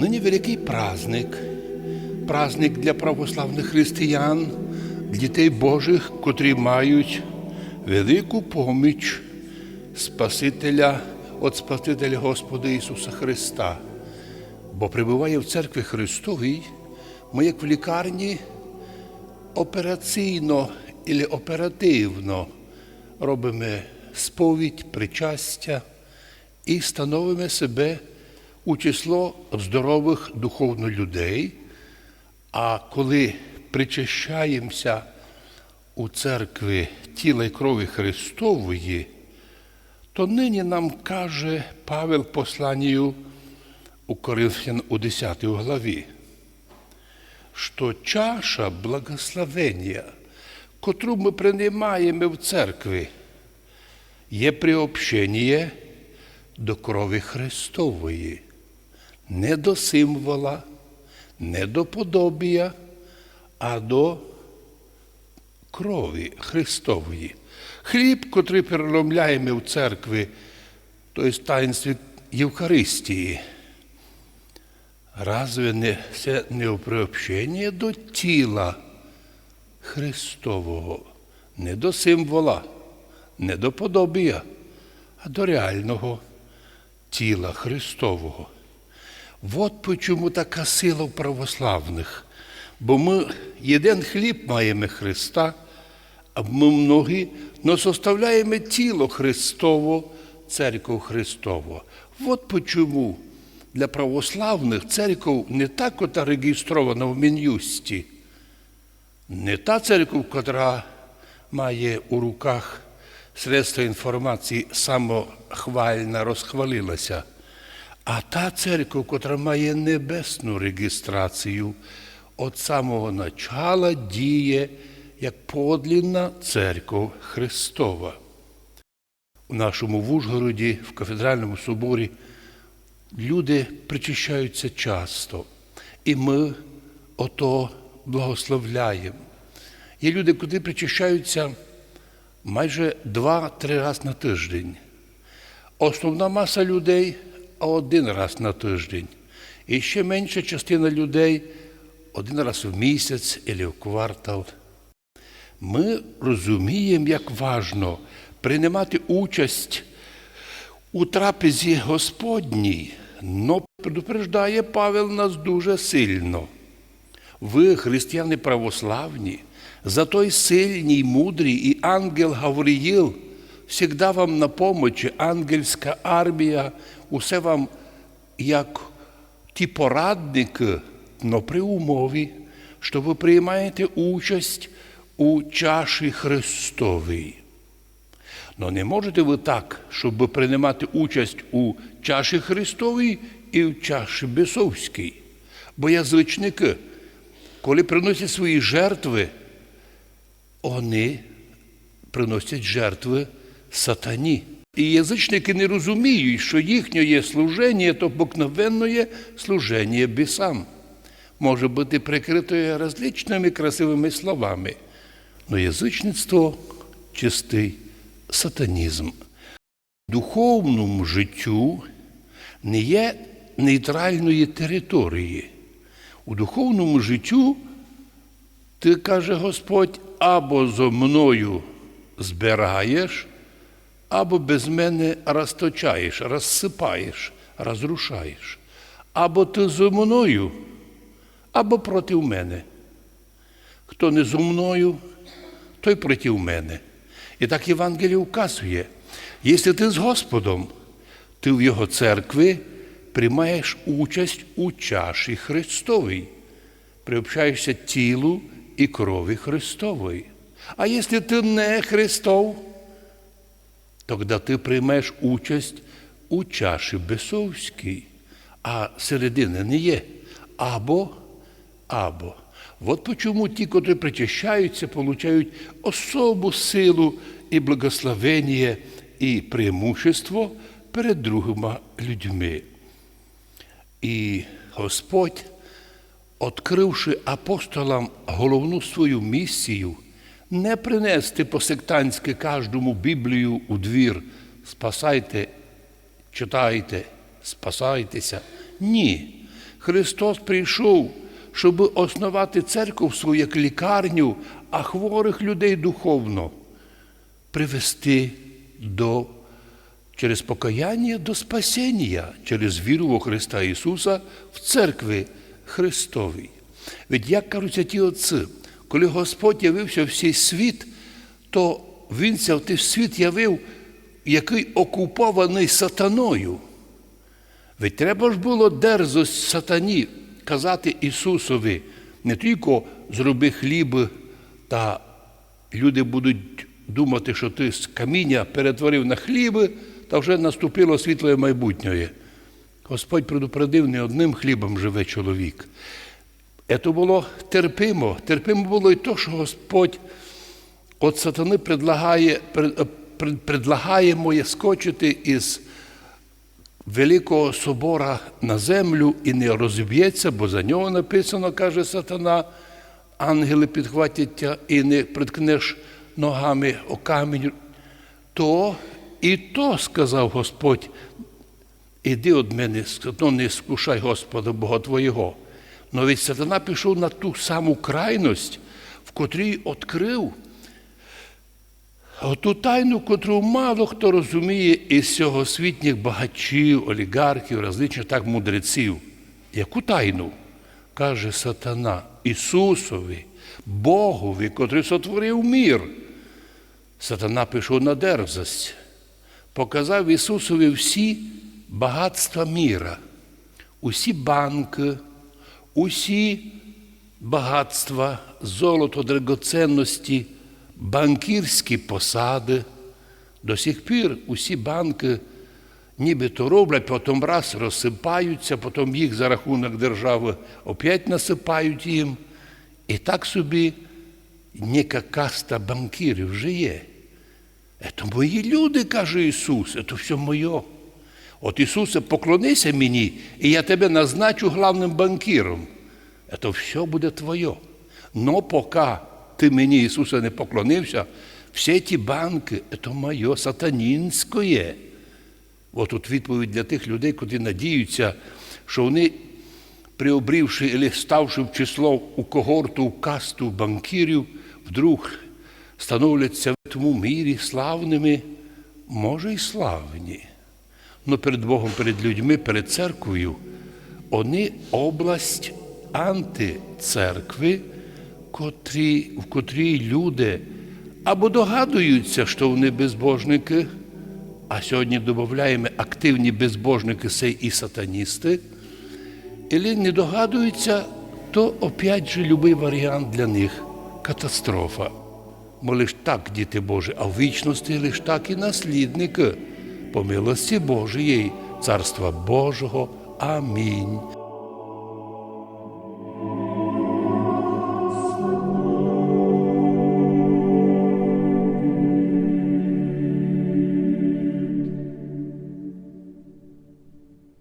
Нині великий праздник, праздник для православних християн, дітей Божих, котрі мають велику поміч Спасителя від Спасителя Господа Ісуса Христа. Бо прибуває в церкві Христовій, ми як в лікарні операційно і оперативно робимо сповідь, причастя і становимо себе у число здорових духовно людей. А коли причащаємося у церкві тіла й крові Христової, то нині нам каже Павел посланню у Коринфян у 10 главі, що чаша благословення, котру ми приймаємо в церкві, є приобщення до крові Христової, не до символа, не до подобія, а до крові Христової. Хліб, котрий переломляємо в церкві, то є таїнстві Євхаристії. Разве не це не приобщення до тіла Христового, не до символа, не до подобія, а до реального тіла Христового. От чому така сила в православних. Бо ми єдин хліб маємо Христа, а ми многі но составляємо тіло Христово, церкву Христову. От чому для православних церков не та, кота реєстрована в Мін'юсті, не та церква, котра має у руках средства інформації самохвальна розхвалилася, а та церква, котра має небесну реєстрацію, від самого начала діє як подлінна церква Христова. У нашому в Ужгороді, в кафедральному соборі, люди причащаються часто, і ми ото благословляємо. Є люди, куди причащаються майже два-три рази на тиждень. Основна маса людей один раз на тиждень. І ще менша частина людей один раз в місяць або в квартал. Ми розуміємо, як важно приймати участь у трапезі Господній, но предупреждає Павел нас дуже сильно. Ви, християни православні, за той сильний, мудрий і ангел Гавриїл, всегда вам на помочі, ангельська армія, усе вам як ті порадники, но при умові, що ви приймаєте участь у чаші Христовій. Но не можете ви так, щоб приймати участь у чаші Христовій і в чаші Бесовській. Бо язичники, коли приносять свої жертви, вони приносять жертви сатані. І язичники не розуміють, що їхнє служення то обикновенне служення бісам. Може бути прикритою различними красивими словами. Но язичництво чистий сатанізм. Духовному життю не є нейтральної території. У духовному життю, ти каже Господь, або зо мною збираєш, або без мене розточаєш, розсипаєш, розрушаєш. Або ти зо мною, або проти мене. Хто не зо мною, той проти мене. І так Євангеліє вказує, якщо ти з Господом, ти в Його церкві приймаєш участь у чаші Христовій, приобщаєшся тілу і крові Христової. А якщо ти не Христов, тоді ти приймаєш участь у чаші Бесовській, а середини не є. Або, або. От чому ті, котрі причащаються, получають особу силу і благословення і преимущество перед другими людьми. І Господь, відкривши апостолам головну свою місію, не принести по-сектантськи кожному Біблію у двір, спасайте, читайте, спасайтеся. Ні. Христос прийшов, щоб основати церкву свою як лікарню, а хворих людей духовно привести до через покаяння до спасіння, через віру у Христа Ісуса в церкві Христовій. Ведь, як кажуть ті отці, коли Господь явився в цей світ, то Він той світ явив, який окупований сатаною. Ведь треба ж було дерзость сатані казати Ісусові, не тільки зроби хліб, та люди будуть думати, що ти з каміння перетворив на хліби, та вже наступило світле майбутнє. Господь предупредив, не одним хлібом живе чоловік. Це було терпимо. Терпимо було і то, що Господь от сатани предлагає, пред- пред- предлагає моє скочити із Великого собора на землю і не розіб'ється, бо за нього написано, каже сатана, ангели підхватять тя і не приткнеш ногами о камінь. То і то сказав Господь, іди від мене, не скушай Господа Бога Твого. Но від сатана пішов на ту саму крайність, в котрій відкрив Оту тайну, котру мало хто розуміє із сьогосвітніх багачів, олігархів, различних так мудреців. Яку тайну? Каже сатана Ісусові, Богові, котрий сотворив мір. Сатана пішов на дерзость, показав Ісусові всі багатства міра, усі банки, усі багатства, золото, драгоценності, банкірські посади. До сих пір усі банки нібито роблять, потім раз розсипаються, потім їх за рахунок держави опять насипають їм. І так собі ніяка каста банкірів вже є. Це мої люди, каже Ісус, це все моє. От Ісусе, поклонися мені, і я тебе назначу главним банкіром. Це все буде твоє. Но поки ти мені, Ісусе, не поклонився, всі ті банки, це моє сатанінське. От тут відповідь для тих людей, котрі надіються, що вони, приобрівши або ставши в число у когорту, у касту банкірів, вдруг становляться в тому мірі славними, може й славні. Но перед Богом, перед людьми, перед церквою, вони область антицеркви, котрі, в котрій люди або догадуються, що вони безбожники, а сьогодні додаємо активні безбожники сей і сатаністи, і не догадуються, то опять же любий варіант для них катастрофа. Бо лиш так, діти Божі, а в вічності лиш так і наслідники по милості Божої, Царства Божого. Амінь.